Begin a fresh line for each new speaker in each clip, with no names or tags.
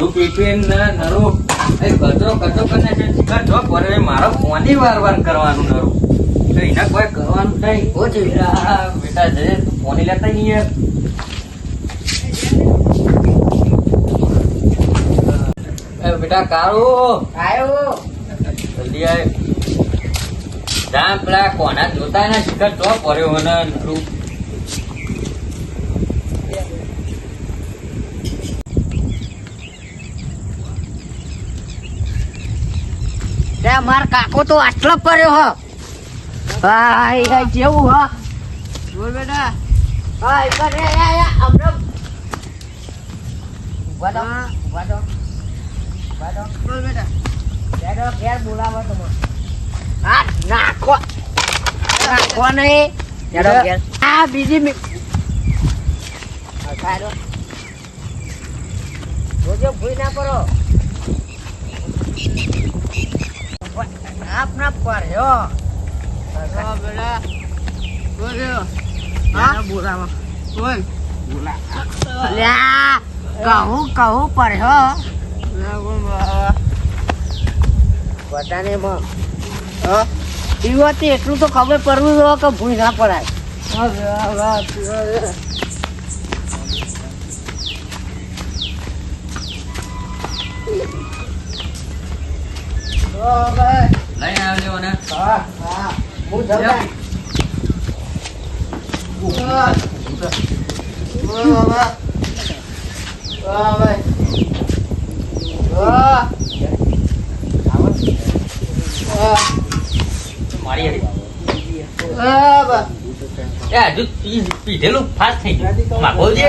દારૂ પી પીને નરું. એ કચરો કચરો કરીને છે શિકાર જો પડે મારો કોની વાર વાર કરવાનું નરું. તો એના કોઈ કરવાનું નહીં ઓ છે બેટા જય તું ફોની લેતા નહીં યાર એ બેટા કાળો.
આયો
જલ્દી આય. જા પેલા કોના જોતા ના શિકાર જો પડ્યો મને નરું.
તે માર કાકો તો આટલો પડ્યો હ. હા એ આ જેવું હ. બોલ બેટા. હા એ કરે યા યા અમને ઊભા તો ઊભા તો ઊભા તો બોલ બેટા. બેડો ઘેર બોલાવો તમે હા નાખો. નાખો નહીં. બેડો ઘેર. આ બીજી ખાડો જોજો ભૂઈ ના કરો આપના પર અલ્યા, કહું કહું પર હો એટલું તો ખબર પડવું જોઈએ કે ભૂઈ ના પડાય
લઈને આવજો ને
હું
હારી. એ પીધેલું ફાસ્ટ થઈ ગયું માગોજી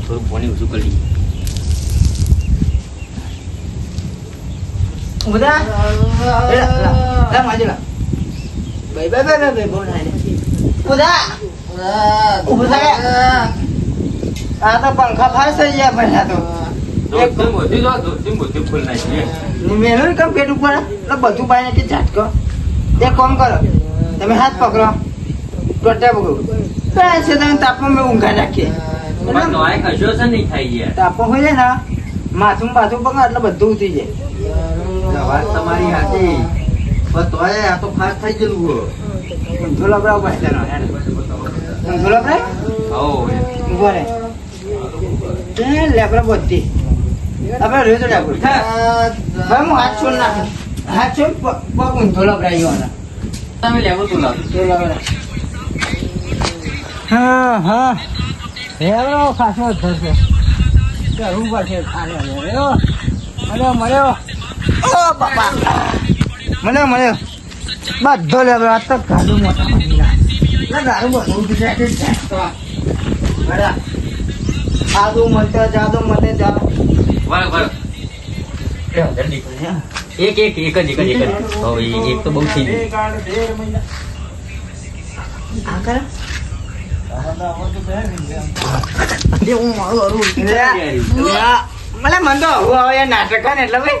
થોડું પોની ઓછું કરી
એ લા, લા, લા, માજી લા. ભાઈ, ભાઈ, ભાઈ, ભાઈ, બોલ હાલે. ઊભા થા. આ તો પંખા ફાસ થઈ ગયા પહેલા તો મેલું કેમ પેટ ઉપર બધું પાણી કે ઝાટકો એક કામ કરો તમે હાથ પકડો ટોટા પકડો કઈ છે તમે તાપમાં મેં ઊંઘા નાખીએ
પણ છે નહીં થાય યાર
તાપમાં હોય જાય ને માથું બાથું પકડ એટલે બધું ઉતરી જાય
વાત તમારી સાચી. પણ તોય આ તો ફાસ્ટ થઈ ગયેલું હો.
ઊંધો લબડાવ પાસે તેનો હેડ. લબડાય
હો
ઊભો રહે. એ લેબડા બધી. આપણે રોજ લેબડું હા. હું હાથ છોડ ના હાથ છોડ પગ પગ ઊંધો લબડાઈ ગયો
તમે લેવો તો લાવ
તો લબડા હા હા. લેબડો ખાસો થશે કરવું પડશે મળ્યો મળ્યો. ઓ બાપા. મને મળ્યો બધો લેબડો આ તો ગાડું મોટા ગાડું બધું મળ્યા આદુ મળતા જાદુ મળે જા
લે, એક એક એક જ એક જ એક જ. એક તો બહુ થઈ ગયું.
આ કરે. હું મારું મને મન તો હવે નાટક ને એટલે ભાઈ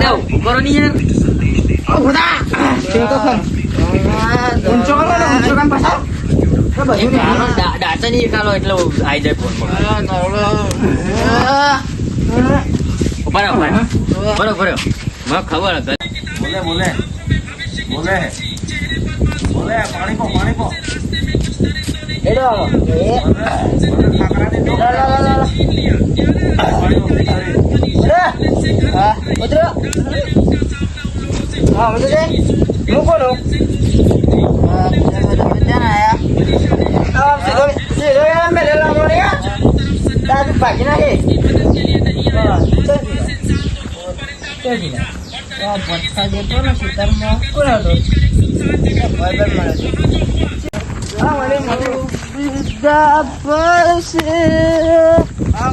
જાવ કરો ની યાર ઓ ખુદા. કેમ તો સર જાય બરાબર બરાબર મને ખબર હતી.
બોલે બોલે. બોલે. બોલે પાણી પો
હા, ઉતરો. હા, ઉતરો છે. હું કોનું? હા, ભાગી નાખી. હા, ચાલ સીધા. ચાલ સીધા. આ ભઠ્ઠા જેતો ને ખેતરમાં કોણ હતો? ભાઈબંધ મળે છે. મને મળ્યું.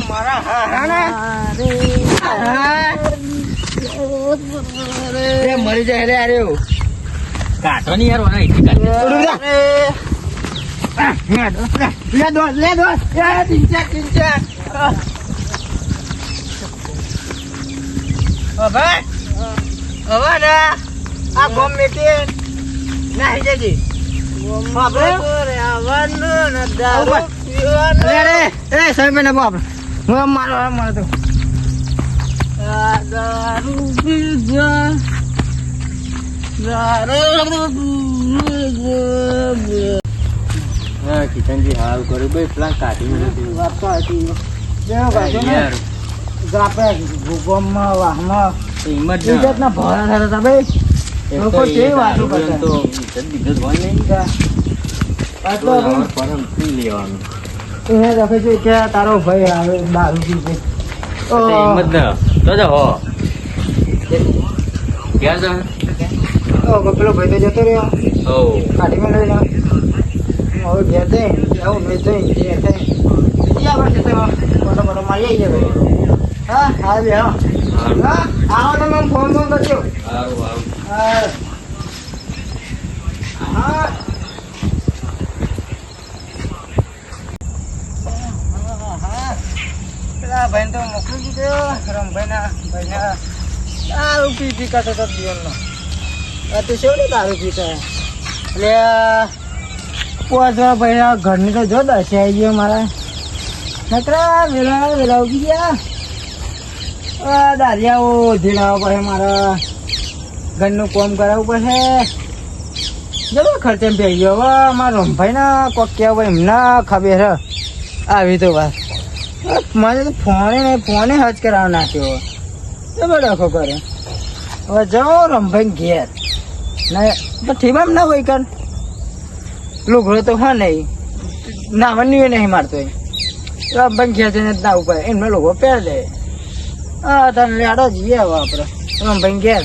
મારા હાહાના. હા. મરી જાય રે અરે
કાઢો નહીં યાર, ઓના ઇટી કાઢી.
લે દો, લે દો, લે ટીંચા, ટીંચા. હવે હવે ને આ ગોમ મેટી નાહી જજે. આપણે અરે રે. રે સાહેબ ને બાપ હું મારો મારો તો દારૂ પીજા
હા, કિશનજી હારું કર્યું ભાઈ પેલા કાઢી મેળવ્યું.
વાત તો હતી આપણે વાહમાં. થતા હતા ભાઈ લોકો કેવી વાતો કરતા.
તો હોય નહીં. લેવાનું.
એને લખે છે કે તારો ભાઈ આવે દારૂ પી
તો જો હો. ક્યાં?
પેલો ભાઈ તો જતો રહ્યો.
હો.
કાઢીમાં લઈ લો હવે ઘેર જઈ. આવું મેં જઈ. ઘેર જઈ. બીજી ખેતરમાં મોટો મોટો મારી ભાઈ હા હા બે હા આવો તમે ફોન ફોન કરજો. હા. હા. પેલા ભાઈ તો મોકલી દીધો. રમભાઈ ના દારૂ પી પી કરતો હતો જીવનનો તો શું દારૂ પીતા એટલે પોચવા ભાઈના ઘરની તો જો દસે આવી ગયો મારા. નકરા વેલા વેલા ઉગી ગયા. દારિયાઓ ધીરાવા પડે મારા. ઘરનું કોમ કરાવવું પડશે જબર ખર્ચે ગયો? હવે મારા રમભાઈ ના કોક કહેવાય એમના ખબર આવી તો વાત. મને તો ફોને ને ફોને હજ કરાવ નાખ્યો જબર ડખો કરે હવે જાઓ રમભાઈ ઘેર. ને તો ઠીબામ ના હોય કર લુગડો તો હા નહીં. નાવાની નહીં મારતો એ. રમભાઈ ઘેર જઈને ના ઉપાય એમને લોકો પહેર દે હા તને લેડો જઈએ હવે આપણે રમભાઈ ઘેર.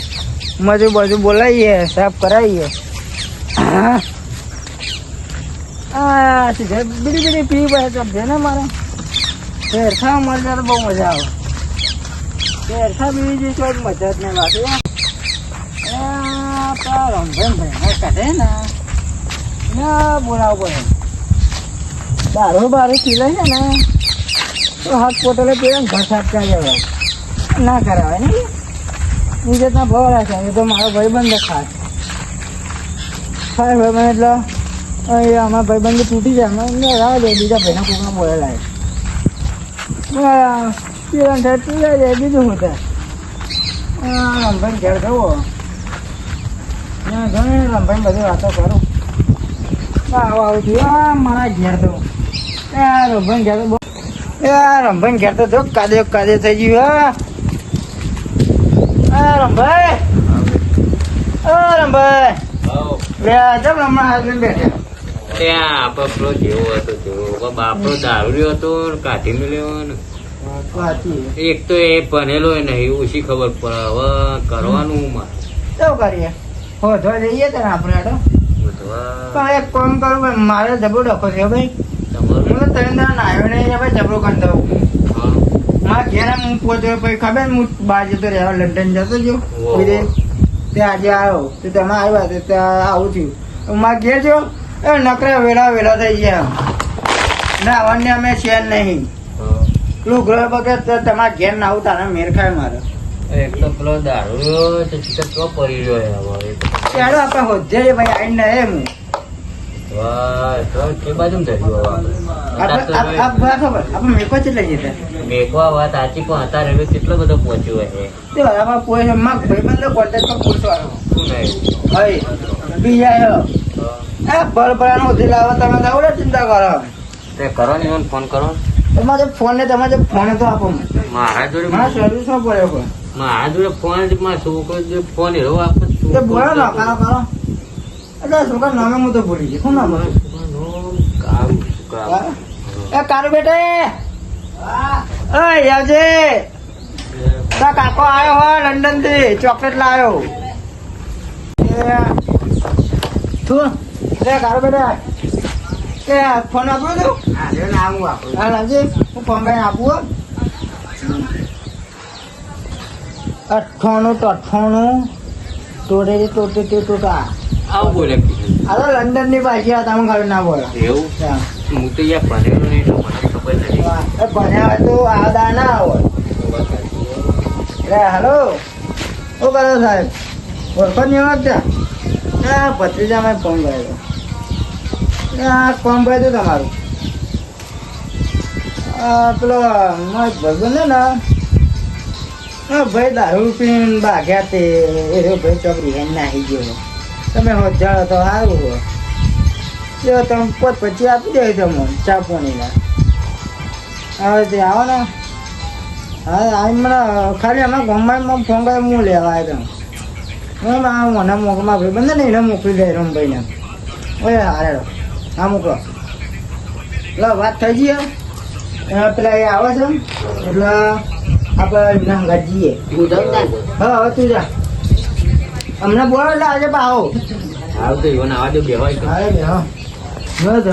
મજુ બાજુ બોલાવીએ, સાફ કરાવીએ. હા. બીડી બીડી પી પાસે છે. ને મારે. શેરખા મળે તો બહુ મજા આવે. શેરખા બીજી જે કોઈ મજા જ નહીં લાગે. રમભાઈ કાઢે ને. ના બોલાવવું દારૂ બારૂ પી છે ને, તો હાથ પોટલે પીને ઘર સાફ કરી ના કરાવાય ને. ઇજ્જતના ભાવ છે એ તો મારો ભાઈબંધ ખાસ ખાસ ભાઈબંધ એટલે અહીં અમારા ભાઈબંધ તૂટી જાય, અમે રાહ દે બીજા ભાઈના કોકને પીરણ પી જાય બીજું શું થાય? રમભાઈ ઘેર જવો. ત્યાં ઘણી રમભાઈ બધી વાતો કરું. આવું આવું આ મારા ઘેર તો. એ રમભાઈ ઘેર તો એ રમભાઈ ઘેર તો જો કાદે કાદે થઈ ગયું હા. રમભાઈ. રમભાઈ. લે જમ હમણાં હાથ બેઠે.
ત્યાં આપણો જેવો હતો તેવો બાપડો દારૂ હતો કાઢી મેલ્યો ને. એક તો એ ભણેલો નહીં ઓછી ખબર પડે. હવે કરવાનું મારે.
શું કરીએ. હો જઈએ તને આપણે હાટો પણ એક કામ કરું ભાઈ મારે જબરો ડખો છે ભાઈ. હું તો ત્રણ દાડા નાયો નહીં ભાઈ જબરો કરી દઉં.
હા.
મારા ઘેર હું પહોંચ્યો પછી ખબર હું બહાર જતો રહેવા લંડન જતો જો
ઓહો.
વિદેશ તે આજે આવ્યો. તો તમે આવ્યા તો ત્યાં આવું થયું. મારા ઘેર જો એ નકરા વેળા વેલા થઈ ગયા ના આવવાની અમે છે નહીં.
હા.
પેલું ગ્રહ વગર તમારા ઘેર ના આવું તારા મેર ખાય મારે.
એક તો પેલો દારૂ તો ચિકન પડી રહ્યો હવે
ચાલો આપણે હોજે ભાઈ આવીને એમ
વાહ, તો બાજુ ધર્યું
આપણે. આપ- આપ બરાબર ખબર? આપણે મેકો કેટલા જતા
મેઘવા વાત સાચી પણ હતા હવે કેટલો બધો પહોંચ્યો હશે
તે બરાબર પોઈ માગ ભાઈબંધો કોન્ટેક્ટ પર પૂછો
નહીં?
બીજા એ ભર ભરાનો ઉધી લાવો તમે તો ચિંતા કરો.
તે કરો ને મને ફોન કરો.
તમારે ફોન ને તમારે ફોન તો આપો.
મારા જોડે
મારા પડ્યો ફોન
મારા જોડે ફોન મારા છોકરો જે ફોન એવો આપો
તે બોલો ને કરો કરો એટલે છોકરા નામે હું તો ભૂલી ગયો. શું નામ એ કારુ બેટે. એ આવજે તારા કાકો આવ્યો હોય લંડનથી ચોકલેટ લાવ્યો. તું લે કારુ બેટે. એ ફોન આપો તો? હા લાવજે. હું ફોન ભાઈ આપું હો. અઠ્ઠાણું તો અઠ્ઠાણું તોડે તોડે તે ટોટા
આવું બોલે.
તો લંડનની ભાષા તમે ખબર ના બોલો
એવું?
હા.
તો યાર ભણેલો નહીં એટલે મને ખબર નથી.
ભણ્યા તો આ દા ના આવે રે હાલો. શું કરો સાહેબ? ઓળખો નહીં ઓળખતા હા ભત્રીજા મેં ફોન કર્યો. આ ફોન કર્યું હતું તમારું. પેલો છે ને હા ભાઈ દારૂ પીને ભાગ્યા તે, એ ભાઈ ચોકરી હેન નાહી ગયો. તમે હોજાડો તો સારું હો. જો તમે પોત પછી આપી દે તમે ચા પાણીના. હવે તે આવો ને. હા હમણાં ખાલી હમણાં ગામમાં ફોન કરી, હું લેવા આવ્યો હું મને મોકમાં ભાઈ બંધ ને એને મોકલી દે રમભાઈને. ઓય, હારે હા મોકલો લો વાત થઈ? હવે? પેલા એ આવે છે એટલે આપણે એમના હંગાત જઈએ હા હવે તું જા. અમને બોલો એટલે આજે પાવો
આવું. તો ઈવન આવા દો બેવાય
હા તો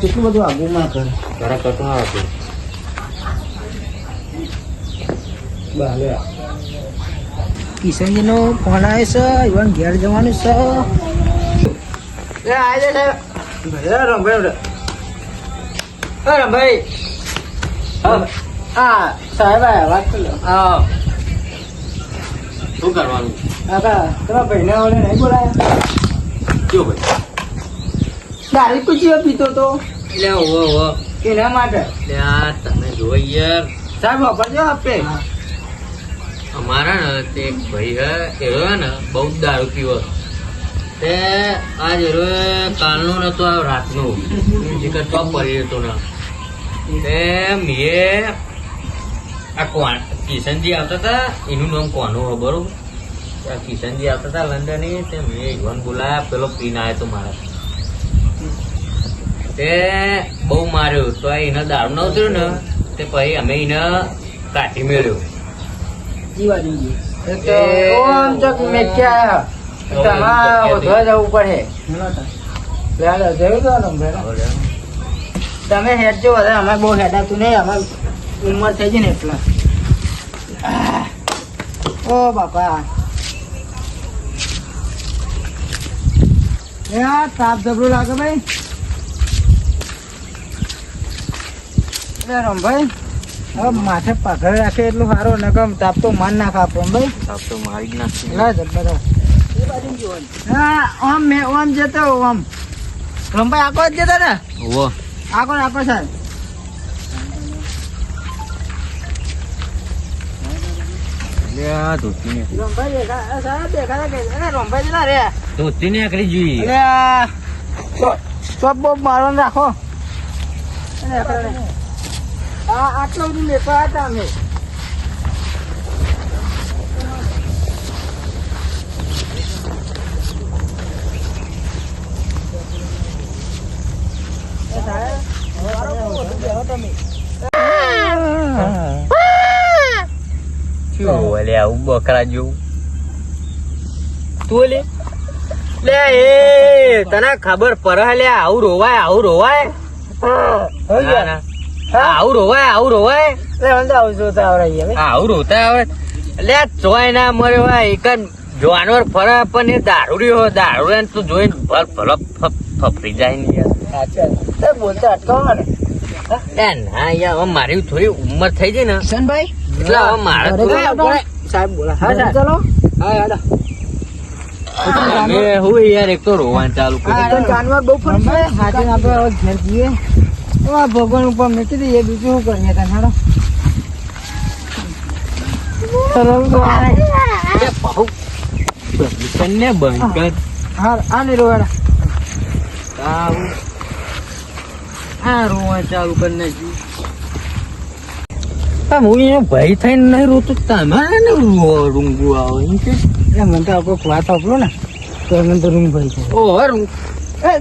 કેટલું બધું આગું ના કરે.
જરા કટું આવતું
કિશનજી નો ફોન આવે છે ઇવન ઘેર જવાનું છે. એ આજે છે રમભાઈ રમભાઈ હા. સાહેબ વાત કરો
હા શું કરવાનું
કાકા ભાઈને ઓલે નહીં બોલાયા
કયો ભાઈ
દારૂ કુચીઓ પીતો તો
એટલે ઓવો ઓવો
એના માટે
આ તમે જોઈએ યાર
સાહેબ વાપરજો આપે
અમારા ને તે ભાઈ એરો ને બહુ દારૂ પીવો. તે આજ એરો કાલનું નતું આવ્યો રાતનું. જીકર ટોપ પડી હતું ને. તે મેં આ કોણ કિશનજી આવતા હતા એનું નામ કોનું હોય બરોબર? આ કિશનજી આવતા હતા લંડન તે મેં ઈવન બોલાયા પેલો પીને આવ્યો હતો મારા. તે બહુ માર્યો તો આ એને દારૂ ન ઉતર્યો ને તે પછી અમે એને કાઢી મેળ્યો.
જીવા તો મેક્યા તમારે જવું પડે. તમે હેડ જો વધારે અમે બહુ હેડાતું નહીં અમારે ઉંમર થઈ ગઈ ને એટલા. ઓ બાપા. તાપ જબરું લાગે ભાઈ. રમભાઈ. હવે માથે પાઘર રાખે એટલું સારું ને કમ તાપ તો માન નાખ આપો ભાઈ
સાપ તો મારી જ નાખે.
લા જબ્બર. હા આમ મેં આમ જતો આમ રમભાઈ આખો જ જતા ને?
ઓવો
આખો ને આખો સાહેબ.
એટલે આ ધોતીને
રમભાઈ દેખા સાહેબ દેખા રમભાઈ જતા રે.
ધોતીને આકરી જોઈએ
એટલે આ ચોપ બોપ મારવાનું રાખો. આટલો બધું લેતા હતા અમે એ સાહેબ, મારો બહુ વધુ બેહો તમે.
લે આવું બકરા જેવું તું લે. લે એ તને ખબર પડે લે આવું રોવાય આવું રોવાય?
હોય
ના,
ગયા.
આવું રોવાય આવું રોવાય?
લે, અંદર આવું જોતા આવડે
આવું રોતા આવે લે ચોય ના મરે ભાઈ એક જ જાનવર ફરે પણ એ દારૂડી હોય દારૂ તું જોઈને ભલ ભલ ફફડી જાય ને યાર.
સાચું. તે બોલતા અટકાવો ને.
ના યાર મારી થોડી ઉંમર થઈ ગઈ ને.
કિશનભાઈ?
એટલે હવે મારે
ઘરે
થોડું-
જાઓ, ઘરે. સાહેબ બોલા હા ચલો. હા યાદ
અમે હું યાર એક તો રોવાનું ચાલુ કર્યું.
જાનવર બહુ ફરશે હાથે આપણે હવે ઘેર જઈએ. તો આ ભગવાન ઉપર મૂકી દઈએ બીજું શું કરીએ તને હેડો સરળ તો આ નહીં.
એ બહુ બંને બંધ કર.
હા આ નહીં રોવાડા.
આવું આ રોવા ચાલુ કરી નાખ્યું. હું એનો ભાઈ થઈને નહીં રોતો તમારે ને રૂંગું આવે એમ કે.
એટલે મને તો આપણે વાત આપલો ને તો મને તો રૂમ ભાઈ છે
ઓ રૂં-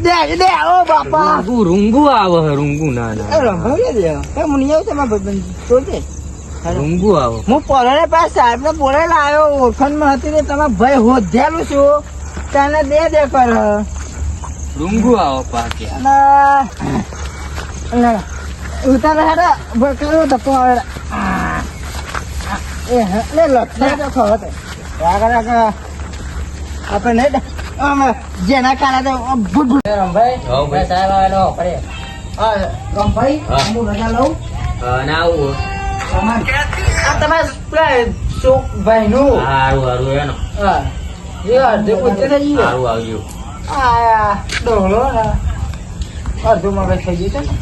દે દે ઓ બાપા.
રૂંગું આવે રૂંગું ના ના
રંભાઈ દે. એ નહીં આવશે મારા ભાઈબંધ
રૂંગું આવે.
હું પોલાને પાસે સાહેબ ને બોલે લાવ્યો ઓળખાણમાં હતી ને તમે ભાઈ હોધ્યાલું છું. તને દે દે કર.
રૂંગું આવો પાકે.
અને ઉતારે હેડે ભરકેલો ધક્કો આવે. એ હે, લે લટને તો ખબર રાગ રાગ આપણે નહીં જેના કારણે તો ભૂટ ભૂટ રમભાઈ. સાહેબ આવેલો પડે હા રમભાઈ
હા.
રજા લઉં
અને આવું
આ તમે પેલા ચોક ભાઈ નું
હારું હારું એનો
હા એ અડધે પૂછે થઈ ગયું
હારું આવ્યું
આ ડોહલો ને અડધું મગજ થઈ ગયું છે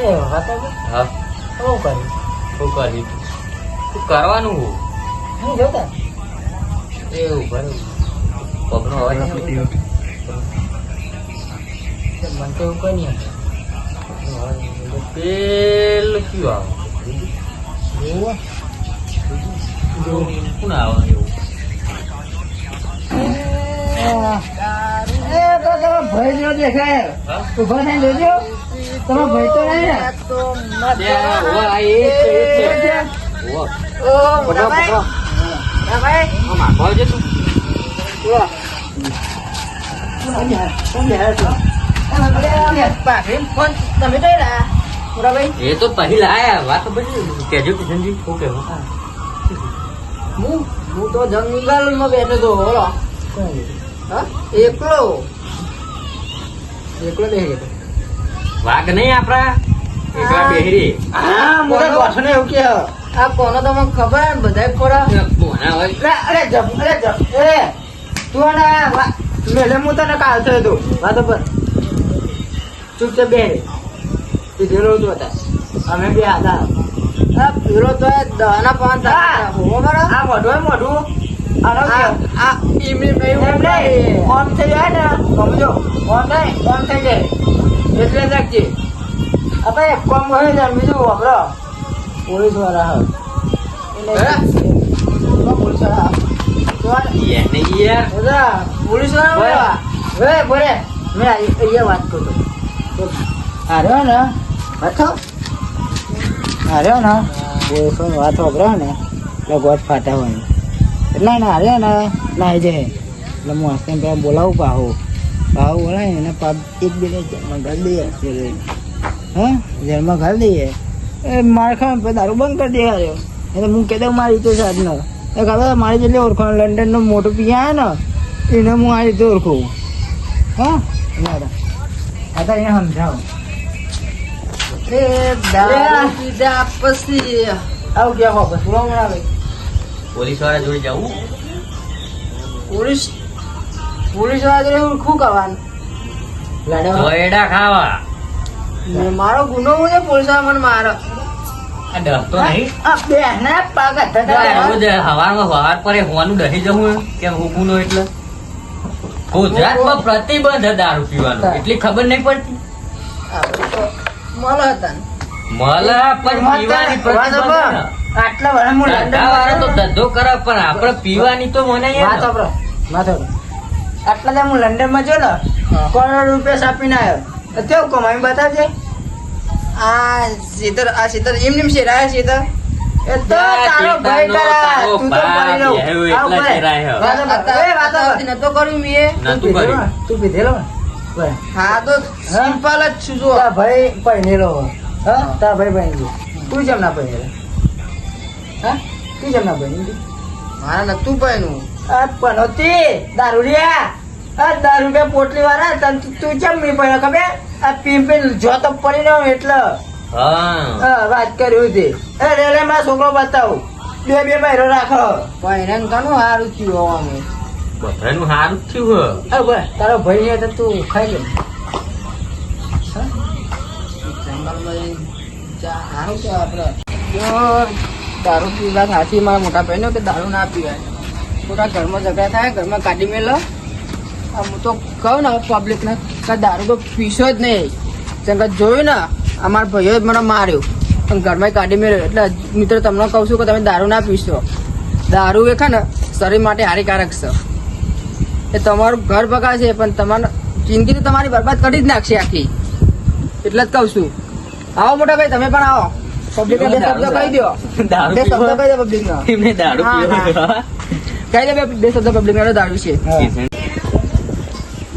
એ વાત
હા
શું કર્યું
શું કરી શું કરવાનું હું
જોતા
પગનો અવાજ
મને તો એવું કઈ નહીં
કયું આવે કોણ આવે એવું
ભાઈ દેખાય ઊભા થઈને જોજો તમે ભાઈ તો નહીં ને
છે, છે.
ઓ
પકડો, પકડો.
ભાઈ
આવજે તું. એ તો પહેલા આયા વાત તો બધી કેજો કિશનજી
હું તો જંગલમાં બેઠો તો બોલો એકલો. એકલો ગયો
વાઘ નહીં આપડા એકલા બેહરી.
હા મને ને એવું કે આ કોનો તો મને ખબર બધાય ખોરા.
કોના હોય.
અરે જપ અરે જપ. એ તું અને આ મેલે હું તને કાલ થયો તું. વાતો પર ચૂપચાપ બેહરી. તે જેલો તો હતા અમે બે હતા. આ પેલો તો એ દહના પાન થા બરોબર. આ મોઢું મોઢું. આનો આ ઈમી નહીં. ઓમ થઈ જાય ને? સમજો. ઓમ નહીં ઓમ થઈ જાય. એટલે રાખજે. આપણે એક કામ હોય ને બીજું વાપરો.
પોલીસવાળા
હોય. પોલીસવાળા પોલીસવાળા હવે બોલે. મેં અહીંયા વાત કરું હાર્યો ને. હતો હાર્યો ને. પોલીસ વાત વાપરો ને એટલે ગોટ ફાટા હોય. એટલે ને હાર્યો ને નાઈ જાય એટલે હું હસ્તે બોલાવું પાહુ પાહુ બોલાય એના પાપ એક બે જેલમાં ઘાલી દઈએ હસ્તે હા જેલમાં ઘાલી દઈએ. એ મારે ખાવા પછી દારૂ બંધ કરી દે હાર્યો એટલે હું કહેતા મારી રીતે સાધનો. એ ખબર મારી જેટલી ઓળખાણ લંડનનો મોટો પિયા ને એને હું આ રીતે ઓળખું. હા અત્યારે એને સમજાવો. એ દારૂ. પીધા પછી આવું ક્યાં હો બસ બોલો
પોલીસવાળા જોડે જવું
પોલીસ પોલીસવાળા હું શું કરવાનું? લડવા
ખાવા.
મારો ગુનો હું છે પોલીસવાળા મને મારો.
ડરતો નહીં. રોજ પરે હોવાનું જવું કે એટલે? ગુજરાતમાં પ્રતિબંધ દારૂ પીવાનો. એટલી ખબર નહીં પડતી.
મળો હતા
મળે પણ પીવાની
આટલા વર્ષ હું
ધંધા વાળા તો ધંધો કરે પણ આપણે પીવાની તો મને
વાત. આટલા દાડા હું લંડનમાં જો ને કરોડ રૂપિયા છાપીને આવ્યો તો કેવું કમાઈ બતાવજે. આ સીધર આ સીધર એમ નેમ શેરાય સીધર એ તો તારો ભાઈ કરા તું તો સાંભળ. એ વાત
નતો કર્યું મેં
નતું
તું પીધેલો
કર્યું.
તું પીધેલો.
હા તો સિમ્પલ જ છું જો
તારા ભાઈ પહેરેલો. હા? તા ભાઈ પહેરેલો તું જેમ ના પહેરેલો હા? તું જેમ ના પહેરેલો
મારા નતું
આ પનોતી દારૂડિયા આ દારૂ બે પોટલી વાળા તન તું- કેમ નહીં પડ્યો ખબર? આ પીમ પીને જો તો પડી ન એટલે.
હા.
વાત કર્યું હતી. એ રે રે મારા છોકરો બતાવું. બે બે બહેરો રાખો.
પણ એને કાનું સારું થયું હોવાનું?
બધાનું સારું થયું હે.
હવે તારો ભાઈ છે તો તું ખાઈ લે. જંગલમાં જઈને ચા સારું છે આપણે દારૂ પીવા હાથી મારા મોટા ભાઈનો કે દારૂ ના પીવાય? મોટા ઘરમાં ઝઘડા થાય ઘરમાં કાઢી મેલો. હું તો કહું ને પબ્લિકને કે દારૂ તો પીશો જ નહીં. જેમ કે જોયું ને અમારા ભાઈઓ જ મને માર્યો. પણ ઘરમાં કાઢી મેળ્યો. એટલે મિત્રો તમને કહું છું કે તમે દારૂ ના પીશો. દારૂ એ ને શરીર માટે હાનિકારક છે. એ તમારું ઘર બગાડશે પણ તમારા જિંદગી તો તમારી બરબાદ કરી જ નાખશે આખી. એટલે જ કહું છું. આવો મોટા ભાઈ તમે પણ આવો. પબ્લિક બે શબ્દ કહી દો. બે શબ્દ કહી દો પબ્લિક ને.
દારૂ પીવા
બે- બે શબ્દ પબ્લિક નો દારૂ છે.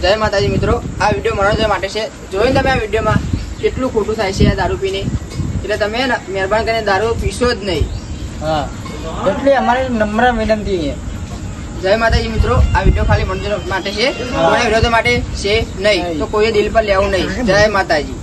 જય માતાજી મિત્રો. આ વીડિયો મનોરંજન માટે છે. જોઈને તમે આ વિડીયોમાં કેટલું ખોટું થાય છે આ દારૂ પીને. એટલે તમે મહેરબાન કરીને દારૂ પીશો જ નહીં.
હા. એટલે અમારી નમ્ર વિનંતી છે.
જય માતાજી મિત્રો. આ વીડિયો ખાલી મનોરંજન માટે છે. કોઈને વિરોધ માટે છે નહીં. તો કોઈએ દિલ પર લેવું નહીં. જય માતાજી.